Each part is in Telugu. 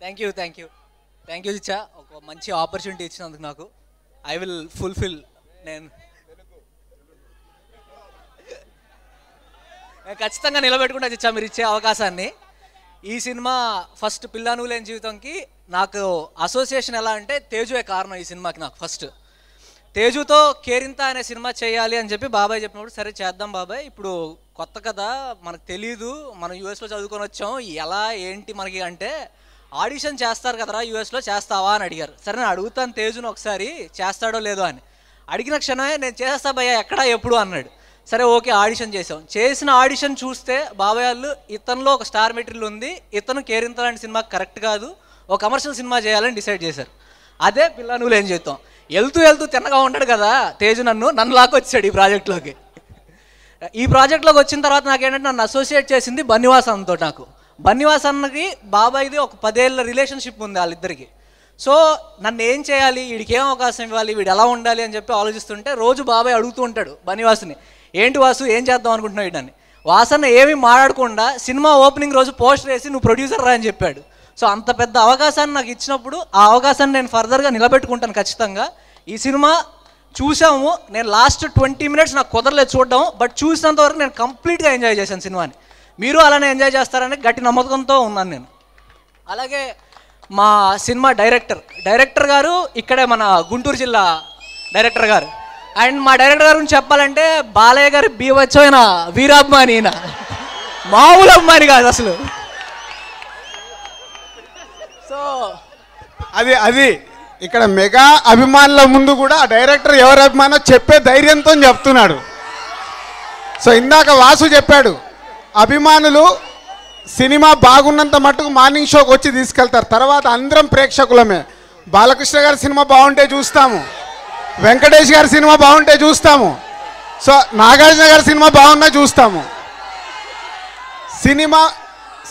Thank you thank you thank you ఇచ్చా ఒక మంచి ఆపర్చునిటీ ఇచ్చినందుకు నాకు. ఐ విల్ ఫుల్ఫిల్ నేను. ఖచ్చితంగా నిలబెట్టుకుంటా ఇచ్చా మీరు ఇచ్చే అవకాశాన్ని. ఈ సినిమా ఫస్ట్ పిల్లాను లేని జీవితంకి నాకు అసోసియేషన్ ఎలా అంటే తేజువే కారణం ఈ సినిమాకి నాకు ఫస్ట్ తేజుతో కేరింత అనే సినిమా చేయాలి అని చెప్పి బాబాయ్ చెప్పినప్పుడు సరే చేద్దాం బాబాయ్. ఇప్పుడు కొత్త కథ మనకు తెలియదు మనం యూఎస్లో చదువుకొని వచ్చాం. ఎలా ఏంటి మనకి అంటే ఆడిషన్ చేస్తారు కదరా యూఎస్లో చేస్తావా అని అడిగారు. సరే నేను అడుగుతాను తేజును ఒకసారి చేస్తాడో లేదో అని. అడిగిన క్షణమే నేను చేస్తా భయ్యా ఎక్కడా ఎప్పుడు అన్నాడు. సరే ఓకే ఆడిషన్ చేసాం చేసిన ఆడిషన్ చూస్తే బాబాయ్ వాళ్ళు ఇతనిలో ఒక స్టార్ మెటీరియల్ ఉంది ఇతను కేరింతలాంటి సినిమా కరెక్ట్ కాదు ఒక కమర్షియల్ సినిమా చేయాలని డిసైడ్ చేశారు. అదే పిల్ల నువ్వు ఏం చేద్దాం వెళ్తూ వెళ్తూ తిన్నగా ఉంటాడు కదా తేజు నన్ను నన్ను లాక్కొచ్చాడు ఈ ప్రాజెక్ట్లోకి. ఈ ప్రాజెక్ట్లోకి వచ్చిన తర్వాత నాకేంటంటే నన్ను అసోసియేట్ చేసింది బన్నివాసంతో నాకు. బన్నివాసన్కి బాబాయ్ది ఒక పదేళ్ళ రిలేషన్షిప్ ఉంది వాళ్ళిద్దరికి. సో నన్ను ఏం చేయాలి? వీడికి ఏం అవకాశం ఇవ్వాలి? వీడు ఎలా ఉండాలి? అని చెప్పి ఆలోచిస్తుంటే రోజు బాబాయ్ అడుగుతూ ఉంటాడు బనివాసుని ఏంటి వాసు? ఏం చేద్దాం అనుకుంటున్నావు వీడని? వాసన్న ఏమీ మాట్లాడకుండా సినిమా ఓపెనింగ్ రోజు పోస్టర్ వేసి నువ్వు ప్రొడ్యూసర్ రా అని చెప్పాడు. సో అంత పెద్ద అవకాశాన్ని నాకు ఇచ్చినప్పుడు ఆ అవకాశాన్ని నేను ఫర్దర్గా నిలబెట్టుకుంటాను ఖచ్చితంగా. ఈ సినిమా చూసాము. నేను లాస్ట్ ట్వంటీ మినిట్స్ నాకు కుదరలేదు చూడడం బట్ చూసినంత వరకు నేను కంప్లీట్గా ఎంజాయ్ చేశాను సినిమాని. మీరు అలానే ఎంజాయ్ చేస్తారని గట్టి నమ్మకంతో ఉన్నాను నేను. అలాగే మా సినిమా డైరెక్టర్ డైరెక్టర్ గారు ఇక్కడే మన గుంటూరు జిల్లా డైరెక్టర్ గారు. అండ్ మా డైరెక్టర్ గారు గురించి చెప్పాలంటే బాలయ్య గారి ఆయన వీరాభిమాని ఈయన. మామూలు అభిమాని కాదు అసలు. సో అది అది ఇక్కడ మెగా అభిమానుల ముందు కూడా డైరెక్టర్ ఎవరి అభిమానో చెప్పే ధైర్యంతో చెప్తున్నాడు. సో ఇందాక వాసు చెప్పాడు అభిమానులు సినిమా బాగున్నంత మట్టుకు మార్నింగ్ షోకి వచ్చి తీసుకెళ్తారు. తర్వాత అందరం ప్రేక్షకులమే. బాలకృష్ణ గారి సినిమా బాగుంటే చూస్తాము. వెంకటేష్ గారి సినిమా బాగుంటే చూస్తాము. సో నాగార్జున గారి సినిమా బాగున్నా చూస్తాము. సినిమా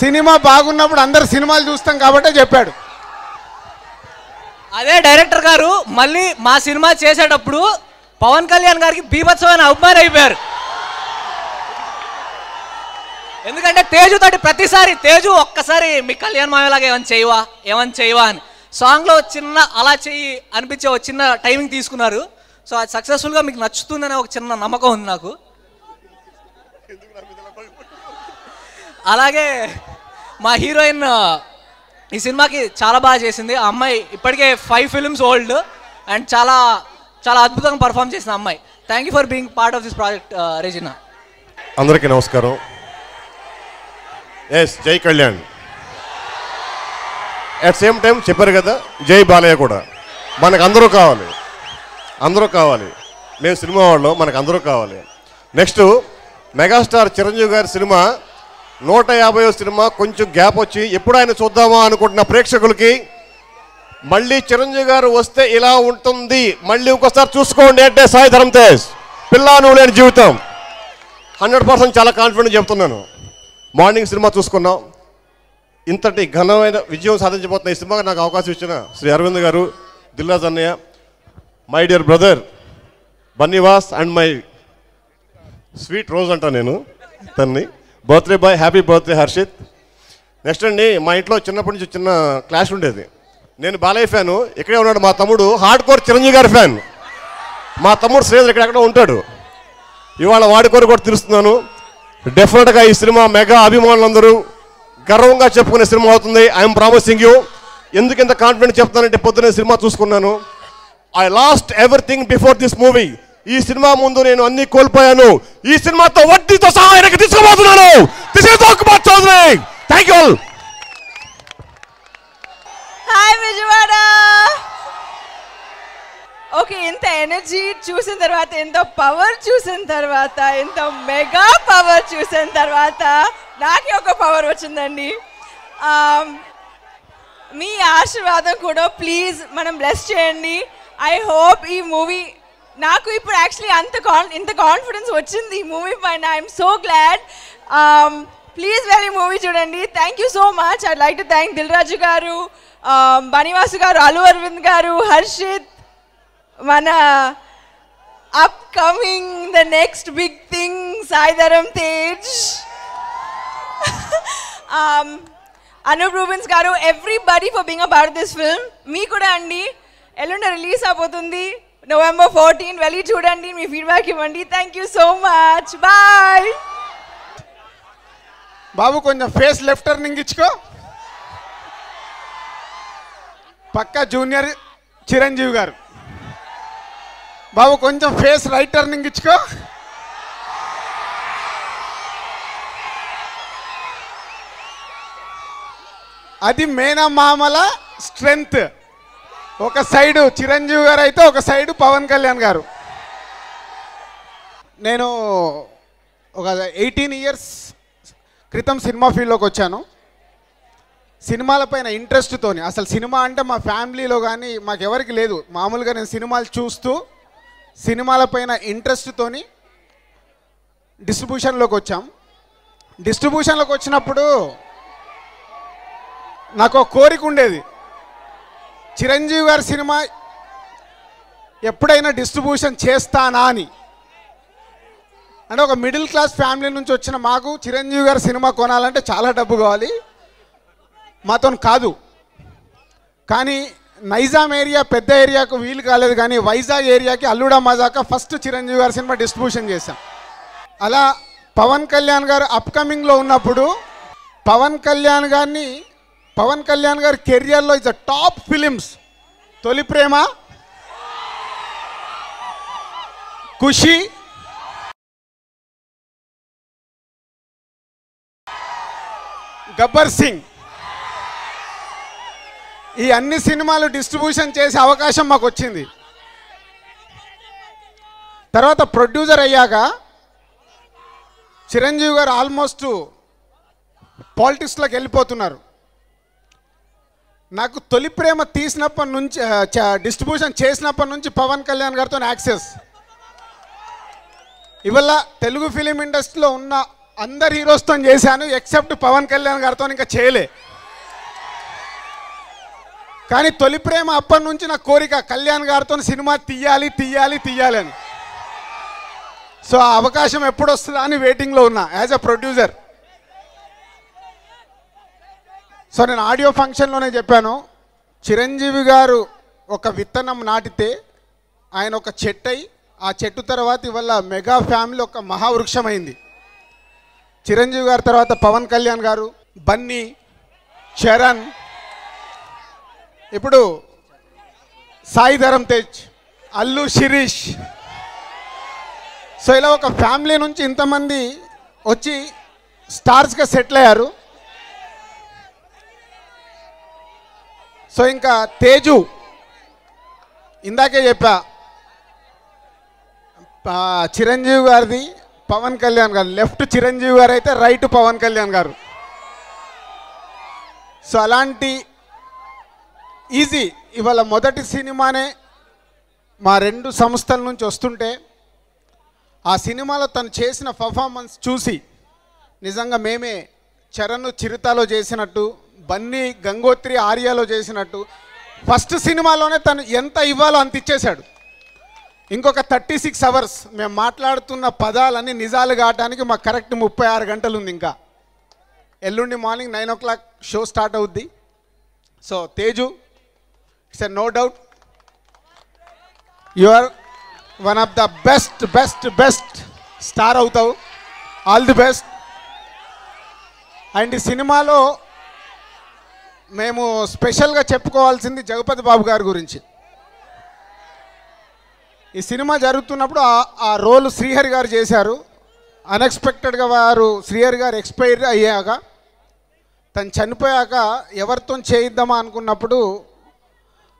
సినిమా బాగున్నప్పుడు అందరు సినిమాలు చూస్తాం కాబట్టే చెప్పాడు. అదే డైరెక్టర్ గారు మళ్ళీ మా సినిమా చేసేటప్పుడు పవన్ కళ్యాణ్ గారికి బీభత్సమైన అభిమాని అయిపోయారు. ఎందుకంటే తేజు తోటి ప్రతిసారి తేజు ఒక్కసారి మీ కళ్యాణ్ మామలాగా ఏమని చేయవా? ఏమని చేయవా అని. సాంగ్లో చిన్న అలా చెయ్యి అనిపించే ఒక చిన్న టైమింగ్ తీసుకున్నారు. సో అది సక్సెస్ఫుల్గా మీకు నచ్చుతుందనే ఒక చిన్న నమ్మకం ఉంది నాకు. అలాగే మా హీరోయిన్ ఈ సినిమాకి చాలా బాగా చేసింది. ఆ అమ్మాయి ఇప్పటికే ఫైవ్ ఫిల్మ్స్ ఓల్డ్ అండ్ చాలా చాలా అద్భుతంగా పర్ఫామ్ చేసిన అమ్మాయి. Thank you for being part of this project Regina అందరికీ నమస్కారం. ఎస్ జై కళ్యాణ్ అట్ సేమ్ టైం చెప్పారు కదా జై బాలయ్య కూడా. మనకు అందరూ కావాలి. అందరూ కావాలి. మేము సినిమా వాళ్ళు మనకు అందరూ కావాలి. నెక్స్ట్ మెగాస్టార్ చిరంజీవి గారి సినిమా నూట యాభై సినిమా కొంచెం గ్యాప్ వచ్చి ఎప్పుడు ఆయన చూద్దామా అనుకుంటున్న ప్రేక్షకులకి మళ్ళీ చిరంజీవి గారు వస్తే ఇలా ఉంటుంది. మళ్ళీ ఇంకోసారి చూసుకోండి. అంటే సాయి ధరం తేజ్. పిల్లా నువ్వు లేని జీవితం. హండ్రెడ్ పర్సెంట్ చాలా కాన్ఫిడెంట్ చెప్తున్నాను. మార్నింగ్ సినిమా చూసుకున్నాం. ఇంతటి ఘనమైన విజయం సాధించబోతున్న ఈ సినిమాకి నాకు అవకాశం ఇచ్చిన శ్రీ అరవింద్ గారు దిల్రాజ్ అన్నయ్య my dear brother Bunny Vas and my sweet rose అంటా నేను తన్ని. Birthday boy happy birthday Harshith. Next అండి మా ఇంట్లో చిన్నప్పటి నుంచి చిన్న క్లాష్ ఉండేది. నేను బాలయ్య ఫ్యాను ఇక్కడే ఉన్నాడు మా తమ్ముడు హార్డ్ కోర్ చిరంజీవి గారి ఫ్యాన్. మా తమ్ముడు శ్రీధర్ ఇక్కడెక్కడ ఉంటాడు. ఇవాళ వాడి కూడా తెలుస్తున్నాను డెఫినెట్గా ఈ సినిమా మెగా అభిమానులందరూ గర్వంగా చెప్పుకునే సినిమా అవుతుంది. ఐఎమ్ ప్రామిసింగ్ యూ ఎందుకు ఇంత కాన్ఫిడెంట్ చెప్తానంటే పొద్దునే సినిమా చూసుకున్నాను. I lost everything before this movie ఈ సినిమా ముందు నేను అన్ని కోల్పోయాను. ఈ సినిమాతో వడ్డీతో సహా ఆయనకి తీసుకోబోతున్నాను Chowdary thank you hi Vijayawada okay ఇంత ఎనర్జీ చూసిన తర్వాత ఇంత పవర్ చూసిన తర్వాత ఇంత మెగా పవర్ చూసిన తర్వాత నాకే ఒక పవర్ వచ్చిందండి. మీ ఆశీర్వాదం కూడా ప్లీజ్ మనం బ్లెస్ చేయండి. ఐ హోప్ ఈ మూవీ నాకు ఇప్పుడు యాక్చువల్లీ అంత కాన్ ఇంత కాన్ఫిడెన్స్ వచ్చింది ఈ మూవీ పైన. I'm so glad. Please very movie చూడండి. Thank you so much I like to thank Dil Raju గారు బనివాసు గారు అల్లు అరవింద్ గారు హర్షిత్ మన upcoming the next big thing Sai Dharam Tej Anoop Rubens గారు everybody for being a part this film మీ కూడా అండి. ఎల్లుండి రిలీజ్ అయిపోతుంది నవంబర్ ఫోర్టీన్ వెళ్ళి చూడండి మీ ఫీడ్బ్యాక్ ఇవ్వండి. Thank you so much bye బాబు కొంచెం ఫేస్ లెఫ్ట్ టర్నింగ్ ఇచ్చుకో. పక్క జూనియర్ చిరంజీవి గారు. బాబు కొంచెం ఫేస్ రైట్ టర్నింగ్ ఇచ్చుకో అది మేనమామల స్ట్రెంగ్త్. ఒక సైడు చిరంజీవి గారు అయితే ఒక సైడు పవన్ కళ్యాణ్ గారు. నేను ఒక ఎయిటీన్ ఇయర్స్ క్రితం సినిమా ఫీల్డ్లోకి వచ్చాను. సినిమాలపైన ఇంట్రెస్ట్తోని అసలు సినిమా అంటే మా ఫ్యామిలీలో కానీ మాకెవరికి లేదు. మామూలుగా నేను సినిమాలు చూస్తూ సినిమాలపైన ఇంట్రెస్ట్తోని డిస్ట్రిబ్యూషన్లోకి వచ్చాం. డిస్ట్రిబ్యూషన్లోకి వచ్చినప్పుడు నాకు ఒక కోరిక ఉండేది. చిరంజీవి గారి సినిమా ఎప్పుడైనా డిస్ట్రిబ్యూషన్ చేస్తానా అని. అంటే ఒక మిడిల్ క్లాస్ ఫ్యామిలీ నుంచి వచ్చిన మాకు చిరంజీవి గారి సినిమా కొనాలంటే చాలా డబ్బు కావాలి. మాతో కాదు. కానీ నైజాం ఏరియా పెద్ద ఏరియాకు వీలు కాలేదు కానీ వైజాగ్ ఏరియాకి అల్లుడా మజాక ఫస్ట్ చిరంజీవి గారి సినిమా డిస్ట్రిబ్యూషన్ చేశాం. అలా పవన్ కళ్యాణ్ గారు అప్కమింగ్లో ఉన్నప్పుడు పవన్ కళ్యాణ్ గారిని పవన్ కళ్యాణ్ గారి కెరియర్లో ఇస్ అ టాప్ ఫిలిమ్స్. తొలి ప్రేమ ఖుషి గబ్బర్ సింగ్. ఈ అన్ని సినిమాలు డిస్ట్రిబ్యూషన్ చేసే అవకాశం మాకు వచ్చింది. తర్వాత ప్రొడ్యూసర్ అయ్యాక చిరంజీవి గారు ఆల్మోస్ట్ పాలిటిక్స్లోకి వెళ్ళిపోతున్నారు. నాకు తొలి ప్రేమ తీసినప్పటి నుంచి డిస్ట్రిబ్యూషన్ చేసినప్పటి నుంచి పవన్ కళ్యాణ్ గారితో యాక్సెస్. ఇవల్ల తెలుగు ఫిలిం ఇండస్ట్రీలో ఉన్న అందరు హీరోస్తో చేశాను ఎక్సెప్ట్ పవన్ కళ్యాణ్ గారితో ఇంకా చేయలే. కానీ తొలి ప్రేమ అప్పటి నుంచి నా కోరిక కళ్యాణ్ గారితో సినిమా తీయాలి తీయాలి తీయాలి అని. సో ఆ అవకాశం ఎప్పుడు వస్తుందా అని వెయిటింగ్లో ఉన్నా యాజ్ అ ప్రొడ్యూసర్ సో నేను ఆడియో ఫంక్షన్లోనే చెప్పాను చిరంజీవి గారు ఒక విత్తనం నాటితే ఆయన ఒక చెట్టు అయి ఆ చెట్టు తర్వాత ఇవల్ల మెగా ఫ్యామిలీ ఒక మహావృక్షమైంది. చిరంజీవి గారి తర్వాత పవన్ కళ్యాణ్ గారు బన్నీ చరణ్ ఇప్పుడు సాయి ధరమ్ తేజ్ అల్లు శిరీష్. సో ఇలా ఒక ఫ్యామిలీ నుంచి ఇంతమంది వచ్చి స్టార్స్గా సెటిల్ అయ్యారు. సో ఇంకా తేజు ఇందాకే చెప్పా చిరంజీవి గారిది పవన్ కళ్యాణ్ గారు లెఫ్ట్ చిరంజీవి గారు అయితే రైట్ పవన్ కళ్యాణ్ గారు. సో అలాంటి ఈజీ. ఇవాళ మొదటి సినిమానే మా రెండు సంస్థల నుంచి వస్తుంటే ఆ సినిమాలో తను చేసిన పర్ఫార్మెన్స్ చూసి నిజంగా మేమే చరణ్ చిరుతాలో చేసినట్టు బన్నీ గంగోత్రి ఆర్యాలో చేసినట్టు ఫస్ట్ సినిమాలోనే తను ఎంత ఇవ్వాలో అంత ఇచ్చేశాడు. ఇంకొక థర్టీ సిక్స్ అవర్స్ మేము మాట్లాడుతున్న పదాలన్నీ నిజాలు కావడానికి మాకు కరెక్ట్ ముప్పై ఆరు గంటలు ఉంది ఇంకా. ఎల్లుండి morning nine o'clock show start అవుద్ది. So Teju it's no doubt you are one of the best best best star అవుతావు. ఆల్ ది బెస్ట్ అండ్ ఈ సినిమాలో మేము స్పెషల్గా చెప్పుకోవాల్సింది జగపతి బాబు గారి గురించి. ఈ సినిమా జరుగుతున్నప్పుడు ఆ- ఆ రోల్ శ్రీహరి గారు చేశారు. అన్ఎక్స్పెక్టెడ్గా వారు శ్రీహరి గారు ఎక్స్పైర్ అయ్యాక తను చనిపోయాక ఎవరితో చేయిద్దామా అనుకున్నప్పుడు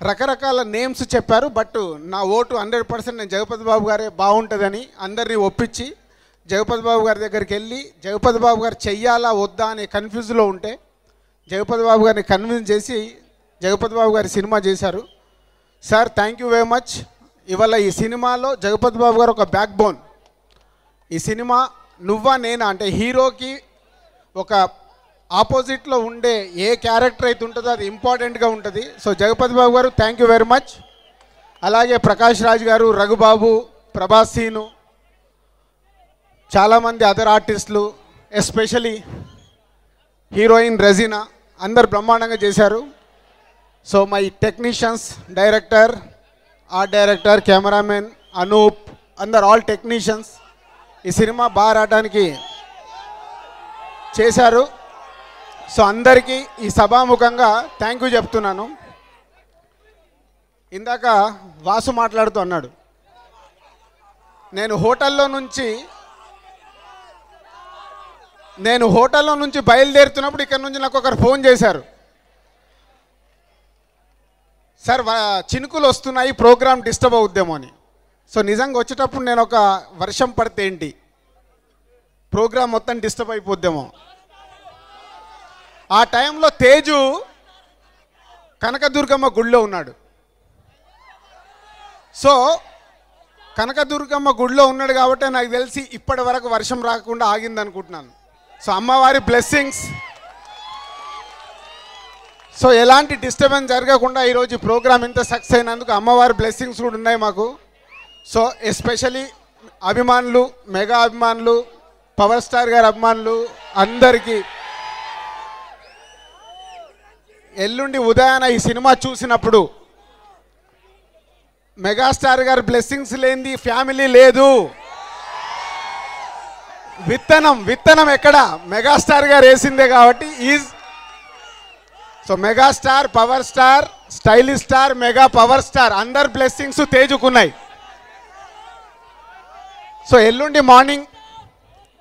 రకరకాల నేమ్స్ చెప్పారు బట్ నా ఓటు హండ్రెడ్ పర్సెంట్ నేను జగపతి బాబు గారే బాగుంటుందని అందరినీ ఒప్పించి జగపతి బాబు గారి దగ్గరికి వెళ్ళి జగపతి బాబు గారు చెయ్యాలా వద్దా అనే కన్ఫ్యూజ్లో ఉంటే జగపతి బాబు గారిని కన్విన్స్ చేసి జగపతి బాబు గారి సినిమా చేశారు. Sir thank you very much ఇవాళ ఈ సినిమాలో జగపతి బాబు గారు ఒక బ్యాక్ బోన్ ఈ సినిమా నువ్వా నేనా అంటే హీరోకి ఒక ఆపోజిట్లో ఉండే ఏ క్యారెక్టర్ అయితే ఉంటుందో అది ఇంపార్టెంట్గా ఉంటుంది. సో జగపతి బాబు గారు థ్యాంక్ యూ వెరీ మచ్ అలాగే ప్రకాష్ రాజ్ గారు రఘుబాబు ప్రభాస్ సీను చాలామంది అదర్ ఆర్టిస్టులు ఎస్పెషలీ హీరోయిన్ రజీనా అందరు బ్రహ్మాండంగా చేశారు. So my technicians director art director cameramen Anoop అందరు ఆల్ టెక్నీషియన్స్ ఈ సినిమా బాగా రావడానికి చేశారు. సో అందరికీ ఈ సభాముఖంగా థ్యాంక్ యూ చెప్తున్నాను. ఇందాక వాసు మాట్లాడుతూ అన్నాడు నేను హోటల్లో నుంచి నేను హోటల్లో నుంచి బయలుదేరుతున్నప్పుడు ఇక్కడ నుంచి నాకు ఒకరు ఫోన్ చేశారు. సార్ చినుకులు వస్తున్నాయి ప్రోగ్రామ్ డిస్టర్బ్ అవుద్దేమో అని. సో నిజంగా వచ్చేటప్పుడు నేను ఒక వర్షం పడితే ఏంటి? ప్రోగ్రామ్ మొత్తం డిస్టర్బ్ అయిపోద్దేమో. ఆ టైంలో తేజు కనకదుర్గమ్మ గుడిలో ఉన్నాడు. సో కనకదుర్గమ్మ గుడిలో ఉన్నాడు కాబట్టి నాకు తెలిసి ఇప్పటి వరకు వర్షం రాకుండా ఆగింది అనుకుంటున్నాను. సో అమ్మవారి బ్లెస్సింగ్స్ సో ఎలాంటి డిస్టర్బెన్స్ జరగకుండా ఈరోజు ప్రోగ్రామ్ ఇంత సక్సెస్ అయినందుకు అమ్మవారి బ్లెస్సింగ్స్ కూడా ఉన్నాయి మాకు. సో ఎస్పెషలీ అభిమానులు మెగా అభిమానులు పవర్ స్టార్ గారి అభిమానులు అందరికీ ఎల్లుండి ఉదయాన ఈ సినిమా చూసినప్పుడు మెగాస్టార్ గారి బ్లెస్సింగ్స్ లేనిది ఫ్యామిలీ లేదు. విత్తనం విత్తనం ఎక్కడ? మెగాస్టార్ గారు వేసిందే కాబట్టి is so megastar power star stylish star mega power star అందరు బ్లెస్సింగ్స్ తేజుకున్నాయి. సో ఎల్లుండి మార్నింగ్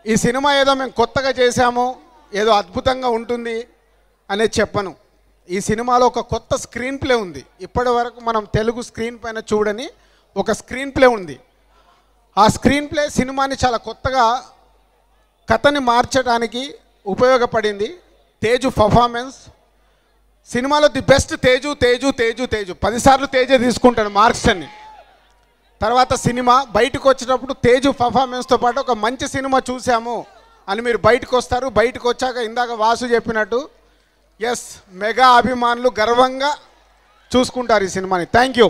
ఈ సినిమా ఏదో మేము కొత్తగా చేశాము ఏదో అద్భుతంగా ఉంటుంది అనేది చెప్పను. ఈ సినిమాలో ఒక కొత్త స్క్రీన్ ప్లే ఉంది. ఇప్పటి వరకు మనం తెలుగు స్క్రీన్ పైన చూడని ఒక స్క్రీన్ ప్లే ఉంది. ఆ స్క్రీన్ ప్లే సినిమాని చాలా కొత్తగా కథని మార్చడానికి ఉపయోగపడింది. తేజు పర్ఫార్మెన్స్ సినిమాలో ది బెస్ట్ తేజు తేజు తేజు తేజు. పదిసార్లు తేజే తీసుకుంటాడు మార్క్స్ అని. తర్వాత సినిమా బయటకు వచ్చినప్పుడు తేజు పర్ఫార్మెన్స్తో పాటు ఒక మంచి సినిమా చూసాము అని మీరు బయటకు వస్తారు. బయటకు వచ్చాక ఇందాక వాసు చెప్పినట్టు ఎస్ మెగా అభిమానులు గర్వంగా చూసుకుంటారు ఈ సినిమాని. Thank you